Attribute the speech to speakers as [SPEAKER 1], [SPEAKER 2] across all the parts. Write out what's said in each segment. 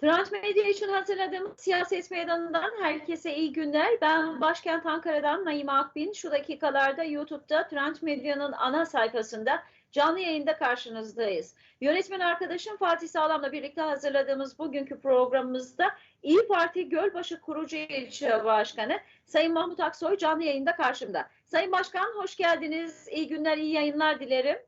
[SPEAKER 1] Trend Medya için hazırladığım siyaset meydanından herkese iyi günler. Ben başkent Ankara'dan Naime Akbin. Şu dakikalarda YouTube'da Trend Medya'nın ana sayfasında canlı yayında karşınızdayız. Yönetmen arkadaşım Fatih Sağlam'la birlikte hazırladığımız bugünkü programımızda İyi Parti Gölbaşı Kurucu İlçe Başkanı Sayın Mahmut Aksoy canlı yayında karşımda. Sayın Başkan hoş geldiniz. İyi günler, iyi yayınlar dilerim.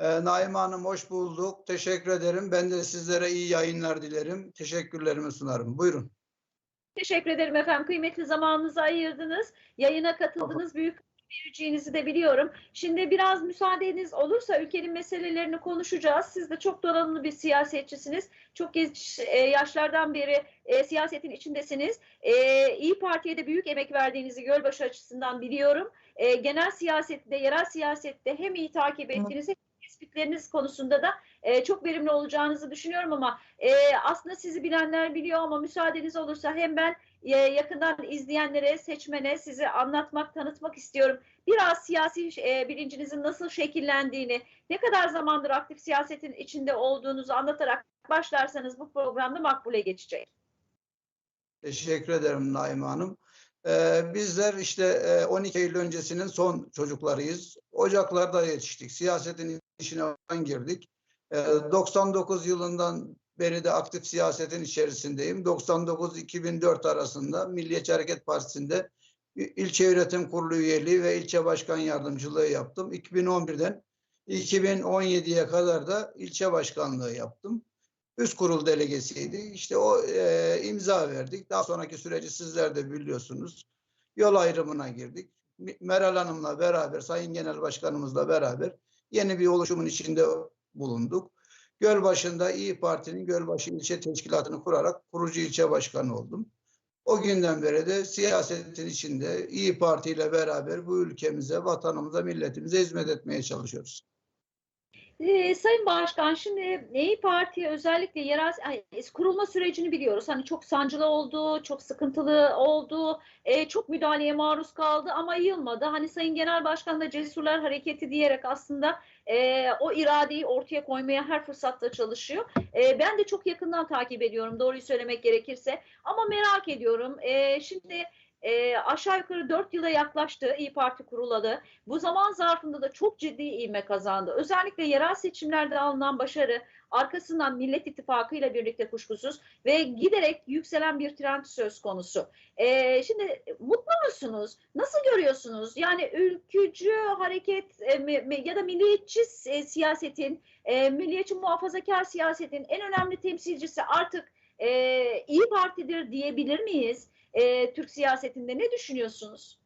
[SPEAKER 2] Naime Hanım hoş bulduk. Teşekkür ederim. Ben de sizlere iyi yayınlar dilerim. Teşekkürlerimi sunarım. Buyurun.
[SPEAKER 1] Teşekkür ederim efendim. Kıymetli zamanınızı ayırdınız. Yayına katıldınız. Büyük vereceğinizi de biliyorum. Şimdi biraz müsaadeniz olursa ülkenin meselelerini konuşacağız. Siz de çok donanımlı bir siyasetçisiniz. Çok genç e, yaşlardan beri e, siyasetin içindesiniz. E, İyi Parti'ye de büyük emek verdiğinizi Gölbaşı açısından biliyorum. E, genel siyasette, yerel siyasette hem iyi takip ettiğiniz tespitleriniz konusunda da e, çok verimli olacağınızı düşünüyorum ama e, aslında sizi bilenler biliyor ama müsaadeniz olursa hem ben e, yakından izleyenlere, seçmene sizi anlatmak, tanıtmak istiyorum. Biraz siyasi e, bilincinizin nasıl şekillendiğini, ne kadar zamandır aktif siyasetin içinde olduğunuzu anlatarak başlarsanız bu programda makbule geçecek.
[SPEAKER 2] Teşekkür ederim Naime Hanım. Ee, bizler işte e, 12 Eylül öncesinin son çocuklarıyız. Ocaklarda yetiştik. Siyasetin içine girdik. Ee, 99 yılından beri de aktif siyasetin içerisindeyim. 99-2004 arasında Milliyetçi Hareket Partisi'nde ilçe yönetim kurulu üyeliği ve ilçe başkan yardımcılığı yaptım. 2011'den 2017'ye kadar da ilçe başkanlığı yaptım. Üst kurul delegesiydi. İşte o e, imza verdik. Daha sonraki süreci sizler de biliyorsunuz. Yol ayrımına girdik. Meral Hanım'la beraber, Sayın Genel Başkanımızla beraber yeni bir oluşumun içinde bulunduk. Gölbaşı'nda İyi Parti'nin Gölbaşı İlçe Teşkilatı'nı kurarak kurucu ilçe başkanı oldum. O günden beri de siyasetin içinde İyi Parti ile beraber bu ülkemize, vatanımıza, milletimize hizmet etmeye çalışıyoruz.
[SPEAKER 1] Ee, Sayın Başkan şimdi İyi Parti özellikle yerel ay, kurulma sürecini biliyoruz. Hani çok sancılı oldu, çok sıkıntılı oldu, e, çok müdahaleye maruz kaldı ama yılmadı. Hani Sayın Genel Başkan da Cesurlar Hareketi diyerek aslında e, o iradeyi ortaya koymaya her fırsatta çalışıyor. E, ben de çok yakından takip ediyorum doğruyu söylemek gerekirse. Ama merak ediyorum. E, şimdi e, aşağı yukarı 4 yıla yaklaştı İyi Parti kurulalı. Bu zaman zarfında da çok ciddi ivme kazandı. Özellikle yerel seçimlerde alınan başarı arkasından Millet İttifakı ile birlikte kuşkusuz ve giderek yükselen bir trend söz konusu. E, şimdi mutlu musunuz? Nasıl görüyorsunuz? Yani ülkücü hareket e, ya da milliyetçi e, siyasetin, e, milliyetçi muhafazakar siyasetin en önemli temsilcisi artık e, İyi Parti'dir diyebilir miyiz? E, Türk siyasetinde ne düşünüyorsunuz?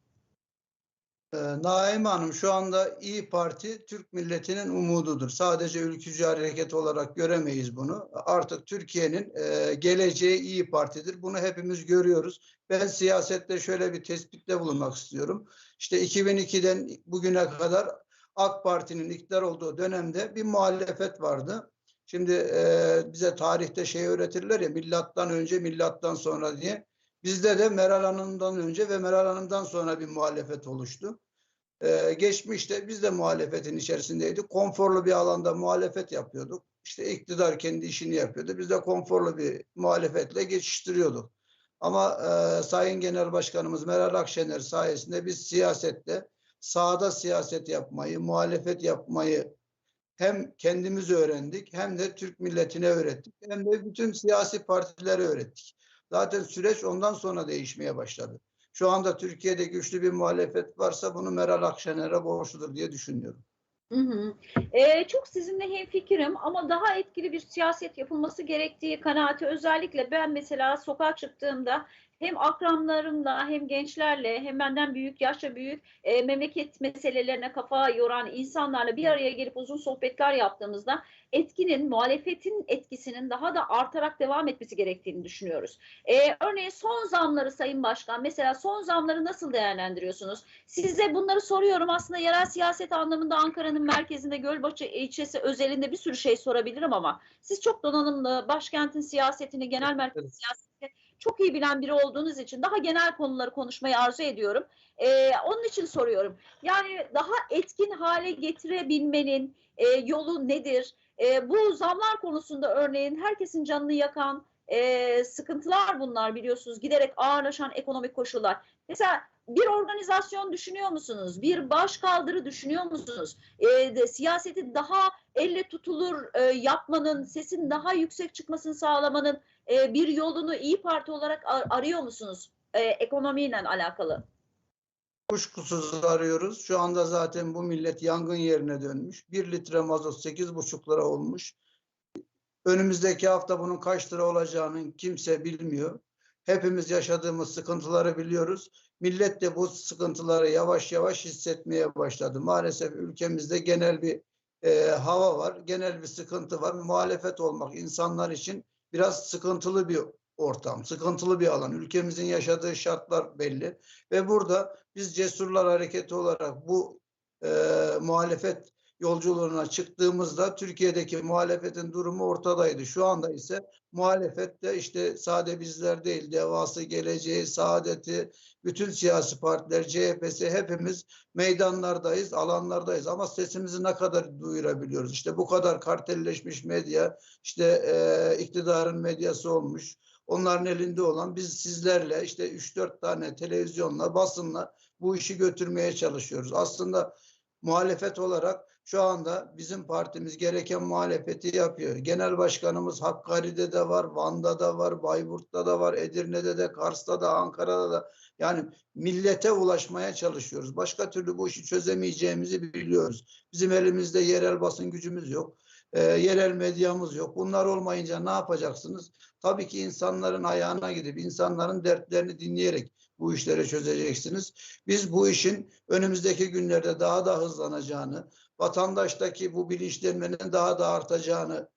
[SPEAKER 2] Ee, Naime Hanım şu anda İyi Parti Türk milletinin umududur. Sadece ülkücü hareket olarak göremeyiz bunu. Artık Türkiye'nin e, geleceği İyi Parti'dir. Bunu hepimiz görüyoruz. Ben siyasette şöyle bir tespitte bulunmak istiyorum. İşte 2002'den bugüne kadar AK Parti'nin iktidar olduğu dönemde bir muhalefet vardı. Şimdi e, bize tarihte şey öğretirler ya millattan önce millattan sonra diye. Bizde de Meral Hanım'dan önce ve Meral Hanım'dan sonra bir muhalefet oluştu. Ee, geçmişte biz de muhalefetin içerisindeydik. Konforlu bir alanda muhalefet yapıyorduk. İşte iktidar kendi işini yapıyordu. Biz de konforlu bir muhalefetle geçiştiriyorduk. Ama e, Sayın Genel Başkanımız Meral Akşener sayesinde biz siyasette sahada siyaset yapmayı, muhalefet yapmayı hem kendimiz öğrendik hem de Türk milletine öğrettik. Hem de bütün siyasi partilere öğrettik. Zaten süreç ondan sonra değişmeye başladı. Şu anda Türkiye'de güçlü bir muhalefet varsa bunu Meral Akşener'e borçludur diye düşünüyorum.
[SPEAKER 1] Hı hı. Ee, çok sizinle hemfikirim ama daha etkili bir siyaset yapılması gerektiği kanaati özellikle ben mesela sokağa çıktığımda hem akranlarımla hem gençlerle hem benden büyük yaşça büyük e, memleket meselelerine kafa yoran insanlarla bir araya gelip uzun sohbetler yaptığımızda etkinin muhalefetin etkisinin daha da artarak devam etmesi gerektiğini düşünüyoruz. E, örneğin son zamları Sayın Başkan mesela son zamları nasıl değerlendiriyorsunuz? Size bunları soruyorum aslında yerel siyaset anlamında Ankara'nın merkezinde Gölbaşı ilçesi özelinde bir sürü şey sorabilirim ama siz çok donanımlı başkentin siyasetini genel merkez siyasetini çok iyi bilen biri olduğunuz için daha genel konuları konuşmayı arzu ediyorum. Ee, onun için soruyorum. Yani daha etkin hale getirebilmenin e, yolu nedir? E, bu zamlar konusunda örneğin herkesin canını yakan e, sıkıntılar bunlar biliyorsunuz. Giderek ağırlaşan ekonomik koşullar. Mesela bir organizasyon düşünüyor musunuz? Bir baş kaldırı düşünüyor musunuz? E, de, siyaseti daha elle tutulur e, yapmanın, sesin daha yüksek çıkmasını sağlamanın e, bir yolunu İyi Parti olarak ar- arıyor musunuz? E, ekonomiyle alakalı.
[SPEAKER 2] Kuşkusuz arıyoruz. Şu anda zaten bu millet yangın yerine dönmüş. Bir litre mazot 8,5 lira olmuş. Önümüzdeki hafta bunun kaç lira olacağını kimse bilmiyor. Hepimiz yaşadığımız sıkıntıları biliyoruz. Millet de bu sıkıntıları yavaş yavaş hissetmeye başladı. Maalesef ülkemizde genel bir e, hava var, genel bir sıkıntı var. Muhalefet olmak insanlar için biraz sıkıntılı bir ortam, sıkıntılı bir alan. Ülkemizin yaşadığı şartlar belli ve burada biz Cesurlar Hareketi olarak bu e, muhalefet yolculuğuna çıktığımızda Türkiye'deki muhalefetin durumu ortadaydı. Şu anda ise muhalefette işte sade bizler değil, devası, geleceği, saadeti, bütün siyasi partiler, CHP'si hepimiz meydanlardayız, alanlardayız. Ama sesimizi ne kadar duyurabiliyoruz? İşte bu kadar kartelleşmiş medya, işte e, iktidarın medyası olmuş. Onların elinde olan biz sizlerle işte 3-4 tane televizyonla, basınla bu işi götürmeye çalışıyoruz. Aslında muhalefet olarak şu anda bizim partimiz gereken muhalefeti yapıyor. Genel başkanımız Hakkari'de de var, Van'da da var, Bayburt'ta da var, Edirne'de de, Kars'ta da, Ankara'da da. Yani millete ulaşmaya çalışıyoruz. Başka türlü bu işi çözemeyeceğimizi biliyoruz. Bizim elimizde yerel basın gücümüz yok. E, yerel medyamız yok. Bunlar olmayınca ne yapacaksınız? Tabii ki insanların ayağına gidip insanların dertlerini dinleyerek bu işleri çözeceksiniz. Biz bu işin önümüzdeki günlerde daha da hızlanacağını, vatandaştaki bu bilinçlenmenin daha da artacağını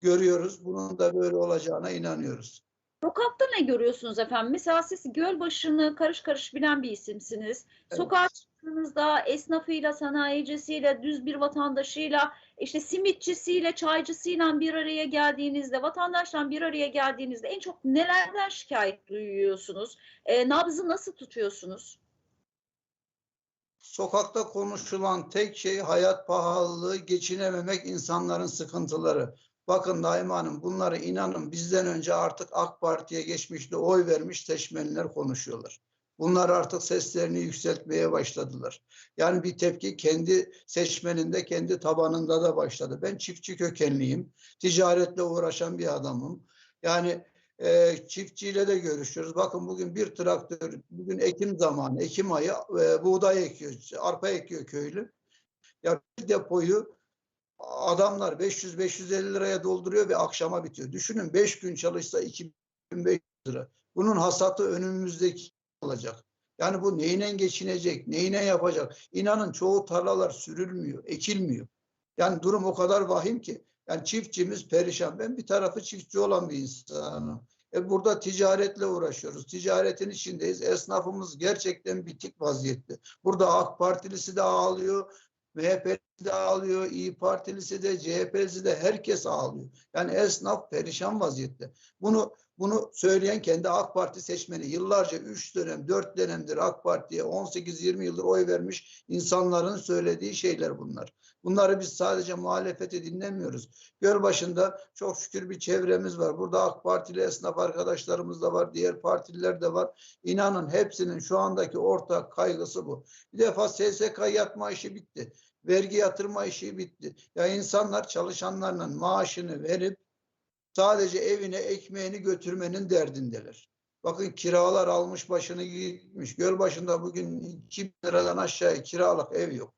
[SPEAKER 2] görüyoruz. Bunun da böyle olacağına inanıyoruz.
[SPEAKER 1] Sokakta ne görüyorsunuz efendim? Mesela siz Gölbaşı'nı karış karış bilen bir isimsiniz.
[SPEAKER 2] Evet.
[SPEAKER 1] Sokağa çıktığınızda esnafıyla, sanayicisiyle, düz bir vatandaşıyla, işte simitçisiyle, çaycısıyla bir araya geldiğinizde, vatandaşla bir araya geldiğinizde en çok nelerden şikayet duyuyorsunuz? E, nabzı nasıl tutuyorsunuz?
[SPEAKER 2] Sokakta konuşulan tek şey hayat pahalılığı, geçinememek, insanların sıkıntıları. Bakın Naime Hanım bunları inanın bizden önce artık AK Parti'ye geçmişti, oy vermiş seçmenler konuşuyorlar. Bunlar artık seslerini yükseltmeye başladılar. Yani bir tepki kendi seçmeninde, kendi tabanında da başladı. Ben çiftçi kökenliyim, ticaretle uğraşan bir adamım. Yani e, çiftçiyle de görüşüyoruz. Bakın bugün bir traktör, bugün ekim zamanı, Ekim ayı e, buğday ekiyor, arpa ekiyor köylü. Ya bir depoyu adamlar 500-550 liraya dolduruyor ve akşama bitiyor. Düşünün 5 gün çalışsa 2500 lira. Bunun hasatı önümüzdeki olacak. Yani bu neyine geçinecek, neyine yapacak? İnanın çoğu tarlalar sürülmüyor, ekilmiyor. Yani durum o kadar vahim ki. Yani çiftçimiz perişan. Ben bir tarafı çiftçi olan bir insanım. E burada ticaretle uğraşıyoruz. Ticaretin içindeyiz. Esnafımız gerçekten bitik vaziyette. Burada AK Partilisi de ağlıyor. MHP'lisi de ağlıyor. İyi Partilisi de CHP'lisi de herkes ağlıyor. Yani esnaf perişan vaziyette. Bunu bunu söyleyen kendi AK Parti seçmeni. Yıllarca 3 dönem, 4 dönemdir AK Parti'ye 18-20 yıldır oy vermiş insanların söylediği şeyler bunlar. Bunları biz sadece muhalefeti dinlemiyoruz. Gölbaşı'nda çok şükür bir çevremiz var. Burada AK Partili esnaf arkadaşlarımız da var. Diğer partililer de var. İnanın hepsinin şu andaki ortak kaygısı bu. Bir defa SSK yatma işi bitti. Vergi yatırma işi bitti. Ya insanlar çalışanlarının maaşını verip sadece evine ekmeğini götürmenin derdindeler. Bakın kiralar almış başını gitmiş. Gölbaşı'nda bugün 2 liradan aşağıya kiralık ev yok.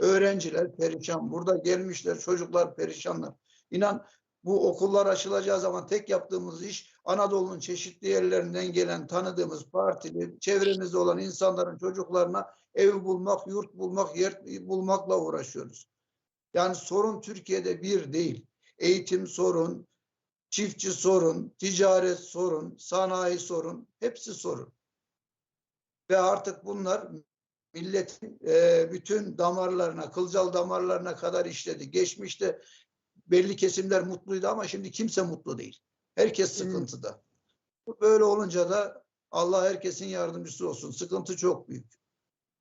[SPEAKER 2] Öğrenciler perişan. Burada gelmişler çocuklar perişanlar. İnan bu okullar açılacağı zaman tek yaptığımız iş Anadolu'nun çeşitli yerlerinden gelen tanıdığımız partili, çevremizde olan insanların çocuklarına ev bulmak, yurt bulmak, yer bulmakla uğraşıyoruz. Yani sorun Türkiye'de bir değil. Eğitim sorun, çiftçi sorun, ticaret sorun, sanayi sorun, hepsi sorun. Ve artık bunlar milletin e, bütün damarlarına, kılcal damarlarına kadar işledi. Geçmişte belli kesimler mutluydu ama şimdi kimse mutlu değil. Herkes sıkıntıda. Bu Böyle olunca da Allah herkesin yardımcısı olsun. Sıkıntı çok büyük.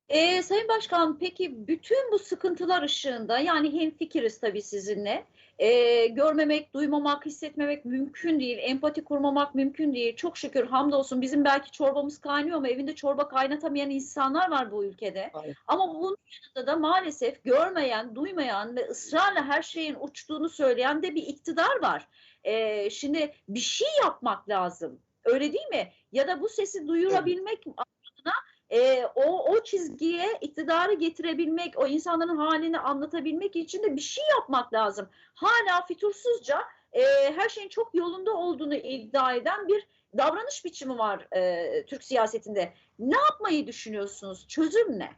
[SPEAKER 1] Ee, Sayın Başkan, peki bütün bu sıkıntılar ışığında yani hemfikiriz tabii sizinle. Ee, görmemek, duymamak, hissetmemek mümkün değil. Empati kurmamak mümkün değil. Çok şükür hamdolsun bizim belki çorbamız kaynıyor ama evinde çorba kaynatamayan insanlar var bu ülkede.
[SPEAKER 2] Aynen.
[SPEAKER 1] Ama bunun yanında da maalesef görmeyen, duymayan ve ısrarla her şeyin uçtuğunu söyleyen de bir iktidar var. Ee, şimdi bir şey yapmak lazım. Öyle değil mi? Ya da bu sesi duyurabilmek adına e, o, o çizgiye iktidarı getirebilmek, o insanların halini anlatabilmek için de bir şey yapmak lazım. Hala fütursuzca e, her şeyin çok yolunda olduğunu iddia eden bir davranış biçimi var e, Türk siyasetinde. Ne yapmayı düşünüyorsunuz? Çözüm ne?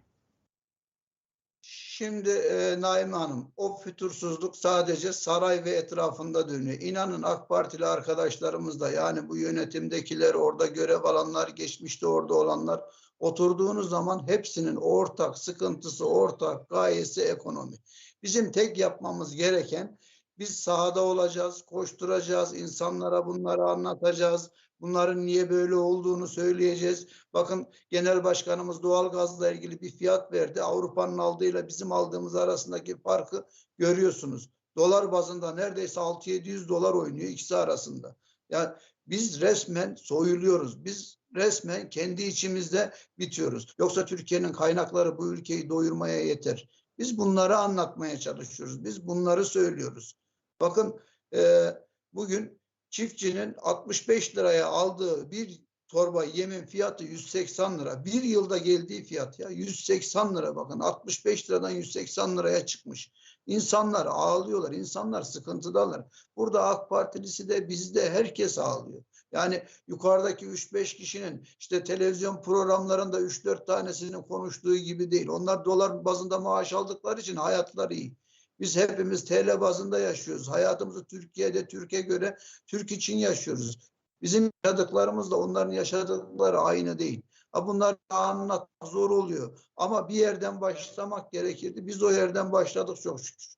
[SPEAKER 2] Şimdi e, Naime Hanım, o fütursuzluk sadece saray ve etrafında dönüyor. İnanın AK Partili arkadaşlarımız da yani bu yönetimdekiler, orada görev alanlar, geçmişte orada olanlar oturduğunuz zaman hepsinin ortak sıkıntısı, ortak gayesi ekonomi. Bizim tek yapmamız gereken biz sahada olacağız, koşturacağız, insanlara bunları anlatacağız. Bunların niye böyle olduğunu söyleyeceğiz. Bakın Genel Başkanımız doğalgazla ilgili bir fiyat verdi. Avrupa'nın aldığıyla bizim aldığımız arasındaki farkı görüyorsunuz. Dolar bazında neredeyse 6-700 dolar oynuyor ikisi arasında. Yani biz resmen soyuluyoruz. Biz resmen kendi içimizde bitiyoruz. Yoksa Türkiye'nin kaynakları bu ülkeyi doyurmaya yeter. Biz bunları anlatmaya çalışıyoruz. Biz bunları söylüyoruz. Bakın e, bugün çiftçinin 65 liraya aldığı bir torba yemin fiyatı 180 lira. Bir yılda geldiği fiyat ya 180 lira bakın 65 liradan 180 liraya çıkmış. İnsanlar ağlıyorlar, insanlar sıkıntıdalar. Burada AK Partilisi de bizde herkes ağlıyor. Yani yukarıdaki 3-5 kişinin işte televizyon programlarında 3-4 tanesinin konuştuğu gibi değil. Onlar dolar bazında maaş aldıkları için hayatları iyi. Biz hepimiz TL bazında yaşıyoruz. Hayatımızı Türkiye'de Türkiye göre Türk için yaşıyoruz. Bizim yaşadıklarımızla onların yaşadıkları aynı değil. Ha bunları anlatmak zor oluyor. Ama bir yerden başlamak gerekirdi. Biz o yerden başladık çok şükür.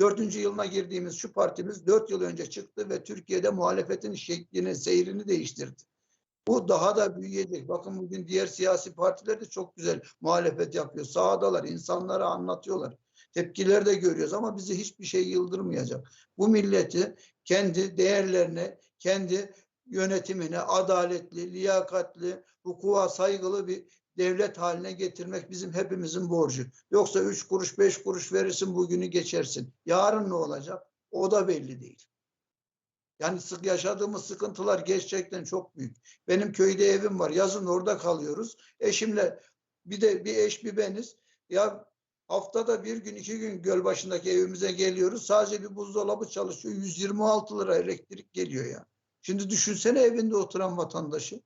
[SPEAKER 2] Dördüncü yılına girdiğimiz şu partimiz dört yıl önce çıktı ve Türkiye'de muhalefetin şeklini, seyrini değiştirdi. Bu daha da büyüyecek. Bakın bugün diğer siyasi partiler de çok güzel muhalefet yapıyor. Sahadalar, insanlara anlatıyorlar. Tepkileri de görüyoruz ama bizi hiçbir şey yıldırmayacak. Bu milleti kendi değerlerine, kendi yönetimine adaletli, liyakatli, hukuka saygılı bir devlet haline getirmek bizim hepimizin borcu. Yoksa üç kuruş, beş kuruş verirsin bugünü geçersin. Yarın ne olacak? O da belli değil. Yani sık yaşadığımız sıkıntılar gerçekten çok büyük. Benim köyde evim var. Yazın orada kalıyoruz. Eşimle bir de bir eş bir beniz. Ya haftada bir gün iki gün göl başındaki evimize geliyoruz. Sadece bir buzdolabı çalışıyor. 126 lira elektrik geliyor ya. Şimdi düşünsene evinde oturan vatandaşı.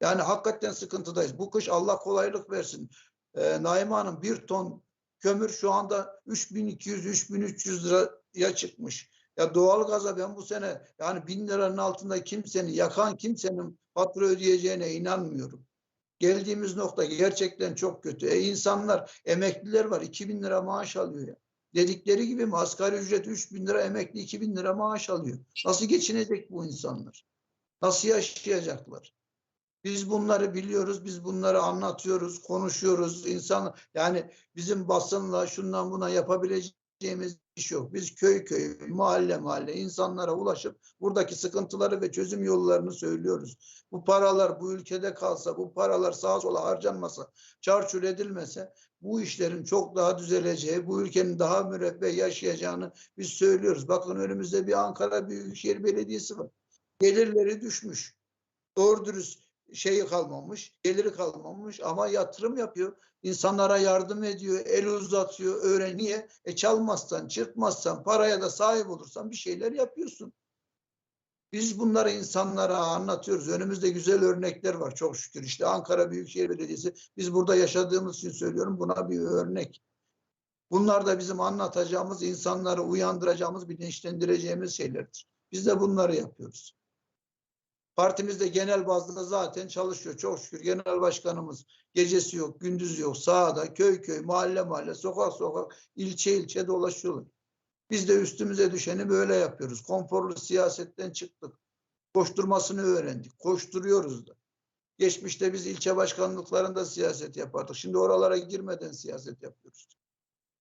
[SPEAKER 2] Yani hakikaten sıkıntıdayız. Bu kış Allah kolaylık versin. Ee, Naime Hanım bir ton kömür şu anda 3200-3300 liraya çıkmış. Ya doğalgaza ben bu sene yani bin liranın altında kimsenin yakan kimsenin fatura ödeyeceğine inanmıyorum. Geldiğimiz nokta gerçekten çok kötü. E insanlar emekliler var 2000 lira maaş alıyor ya. Dedikleri gibi asgari ücret 3000 lira emekli 2000 lira maaş alıyor. Nasıl geçinecek bu insanlar? Nasıl yaşayacaklar? Biz bunları biliyoruz, biz bunları anlatıyoruz, konuşuyoruz. İnsan yani bizim basınla şundan buna yapabileceğimiz iş yok. Biz köy köy, mahalle mahalle insanlara ulaşıp buradaki sıkıntıları ve çözüm yollarını söylüyoruz. Bu paralar bu ülkede kalsa, bu paralar sağa sola harcanmasa, çarçur edilmese bu işlerin çok daha düzeleceği, bu ülkenin daha müreffeh yaşayacağını biz söylüyoruz. Bakın önümüzde bir Ankara Büyükşehir Belediyesi var. Gelirleri düşmüş. Doğru dürüst şeyi kalmamış, geliri kalmamış ama yatırım yapıyor. İnsanlara yardım ediyor, el uzatıyor, öğren. Niye? E çalmazsan, çırpmazsan, paraya da sahip olursan bir şeyler yapıyorsun. Biz bunları insanlara anlatıyoruz. Önümüzde güzel örnekler var çok şükür. İşte Ankara Büyükşehir Belediyesi. Biz burada yaşadığımız için söylüyorum buna bir örnek. Bunlar da bizim anlatacağımız, insanları uyandıracağımız, bilinçlendireceğimiz şeylerdir. Biz de bunları yapıyoruz. Partimizde genel bazda zaten çalışıyor. Çok şükür genel başkanımız gecesi yok, gündüzü yok. Sahada, köy köy, mahalle mahalle, sokak sokak, ilçe ilçe dolaşıyorlar. Biz de üstümüze düşeni böyle yapıyoruz. Konforlu siyasetten çıktık. Koşturmasını öğrendik. Koşturuyoruz da. Geçmişte biz ilçe başkanlıklarında siyaset yapardık. Şimdi oralara girmeden siyaset yapıyoruz.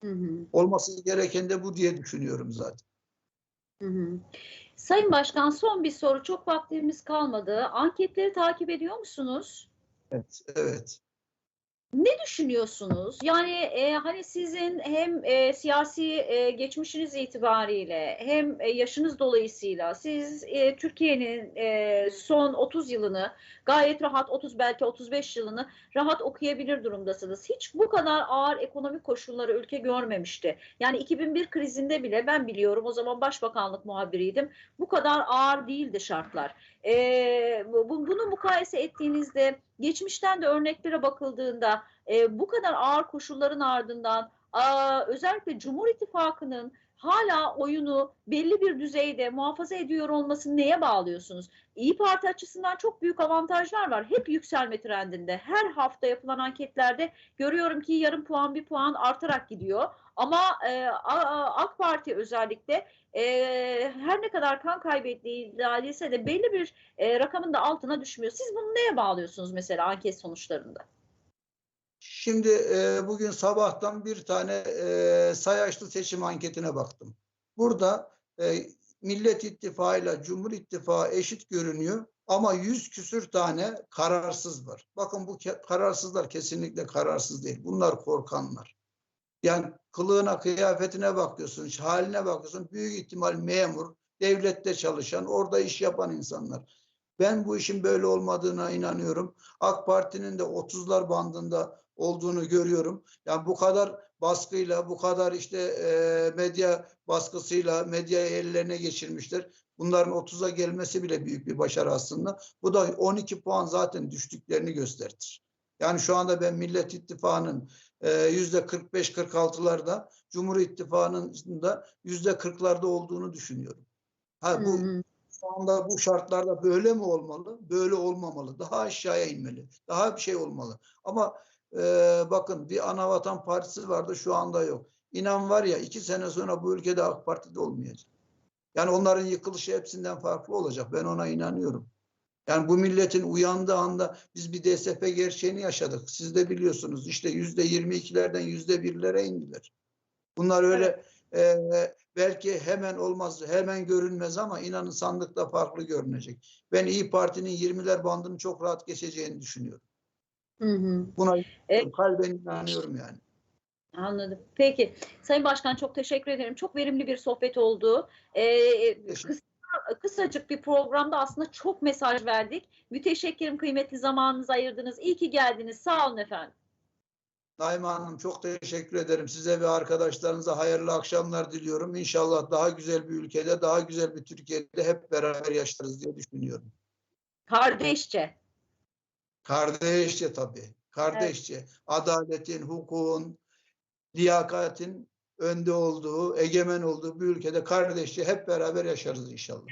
[SPEAKER 1] Hı hı.
[SPEAKER 2] Olması gereken de bu diye düşünüyorum zaten.
[SPEAKER 1] Hı hı. Sayın Başkan son bir soru. Çok vaktimiz kalmadı. Anketleri takip ediyor musunuz?
[SPEAKER 2] Evet. Evet.
[SPEAKER 1] Ne düşünüyorsunuz? Yani e, hani sizin hem e, siyasi e, geçmişiniz itibariyle hem e, yaşınız dolayısıyla siz e, Türkiye'nin e, son 30 yılını gayet rahat 30 belki 35 yılını rahat okuyabilir durumdasınız. Hiç bu kadar ağır ekonomik koşulları ülke görmemişti. Yani 2001 krizinde bile ben biliyorum o zaman başbakanlık muhabiriydim. Bu kadar ağır değildi şartlar. E, bu, bunu mukayese ettiğinizde geçmişten de örneklere bakıldığında e, bu kadar ağır koşulların ardından a, özellikle Cumhur İttifakı'nın hala oyunu belli bir düzeyde muhafaza ediyor olmasını neye bağlıyorsunuz? İyi Parti açısından çok büyük avantajlar var. Hep yükselme trendinde. Her hafta yapılan anketlerde görüyorum ki yarım puan bir puan artarak gidiyor. Ama e, AK Parti özellikle e, her ne kadar kan kaybettiği iddia edilse de belli bir e, rakamın da altına düşmüyor. Siz bunu neye bağlıyorsunuz mesela anket sonuçlarında?
[SPEAKER 2] Şimdi e, bugün sabahtan bir tane e, sayaçlı seçim anketine baktım. Burada e, Millet İttifakı ile Cumhur İttifakı eşit görünüyor ama yüz küsür tane kararsız var. Bakın bu kararsızlar kesinlikle kararsız değil. Bunlar korkanlar. Yani kılığına, kıyafetine bakıyorsun, haline bakıyorsun. Büyük ihtimal memur, devlette çalışan, orada iş yapan insanlar. Ben bu işin böyle olmadığına inanıyorum. AK Parti'nin de 30'lar bandında olduğunu görüyorum. Yani bu kadar baskıyla, bu kadar işte e, medya baskısıyla medyayı ellerine geçirmişler. Bunların 30'a gelmesi bile büyük bir başarı aslında. Bu da 12 puan zaten düştüklerini gösterir. Yani şu anda ben Millet İttifakı'nın yüzde 45-46'larda, Cumhur İttifakı'nın da yüzde 40'larda olduğunu düşünüyorum. Ha, bu şu anda bu şartlarda böyle mi olmalı? Böyle olmamalı. Daha aşağıya inmeli. Daha bir şey olmalı. Ama e, bakın bir Anavatan Partisi vardı şu anda yok. İnan var ya iki sene sonra bu ülkede AK Parti'de olmayacak. Yani onların yıkılışı hepsinden farklı olacak. Ben ona inanıyorum. Yani bu milletin uyandığı anda biz bir DSP gerçeğini yaşadık. Siz de biliyorsunuz işte yüzde yirmi ikilerden yüzde birlere indiler. Bunlar öyle e, belki hemen olmaz, hemen görünmez ama inanın sandıkta farklı görünecek. Ben İyi Parti'nin 20'ler bandını çok rahat geçeceğini düşünüyorum.
[SPEAKER 1] Hı hı.
[SPEAKER 2] Buna
[SPEAKER 1] Evet.
[SPEAKER 2] kalben inanıyorum yani.
[SPEAKER 1] Anladım. Peki. Sayın Başkan çok teşekkür ederim. Çok verimli bir sohbet oldu. Ee, kısa, kısacık bir programda aslında çok mesaj verdik. Müteşekkirim kıymetli zamanınızı ayırdınız. İyi ki geldiniz. Sağ olun efendim.
[SPEAKER 2] Naime Hanım çok teşekkür ederim. Size ve arkadaşlarınıza hayırlı akşamlar diliyorum. İnşallah daha güzel bir ülkede, daha güzel bir Türkiye'de hep beraber yaşarız diye düşünüyorum.
[SPEAKER 1] Kardeşçe.
[SPEAKER 2] Kardeşçe tabii. Kardeşçe. Adaletin, hukukun, liyakatin önde olduğu, egemen olduğu bir ülkede kardeşçe hep beraber yaşarız inşallah.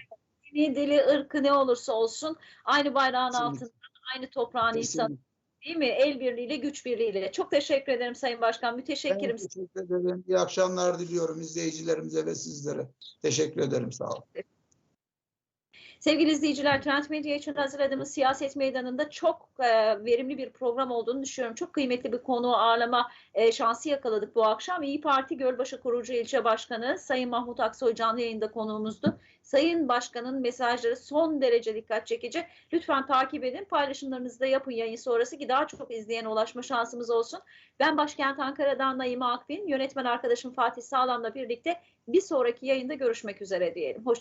[SPEAKER 1] Dini, dili, ırkı ne olursa olsun aynı bayrağın
[SPEAKER 2] Kesinlikle.
[SPEAKER 1] altında, aynı toprağın insanı
[SPEAKER 2] Kesinlikle.
[SPEAKER 1] değil mi? El birliğiyle, güç birliğiyle. Çok teşekkür ederim Sayın Başkan.
[SPEAKER 2] Ben
[SPEAKER 1] Müteşekkirim.
[SPEAKER 2] teşekkür ederim. İyi akşamlar diliyorum izleyicilerimize ve sizlere. Teşekkür ederim. Sağ olun.
[SPEAKER 1] Sevgili izleyiciler, Trend Medya için hazırladığımız siyaset meydanında çok e, verimli bir program olduğunu düşünüyorum. Çok kıymetli bir konu ağırlama e, şansı yakaladık bu akşam. İyi Parti Gölbaşı Kurucu İlçe Başkanı Sayın Mahmut Aksoy canlı yayında konuğumuzdu. Sayın Başkan'ın mesajları son derece dikkat çekici. Lütfen takip edin, paylaşımlarınızı da yapın yayın sonrası ki daha çok izleyene ulaşma şansımız olsun. Ben başkent Ankara'dan Naime Akbin, yönetmen arkadaşım Fatih Sağlam'la birlikte bir sonraki yayında görüşmek üzere diyelim. Hoş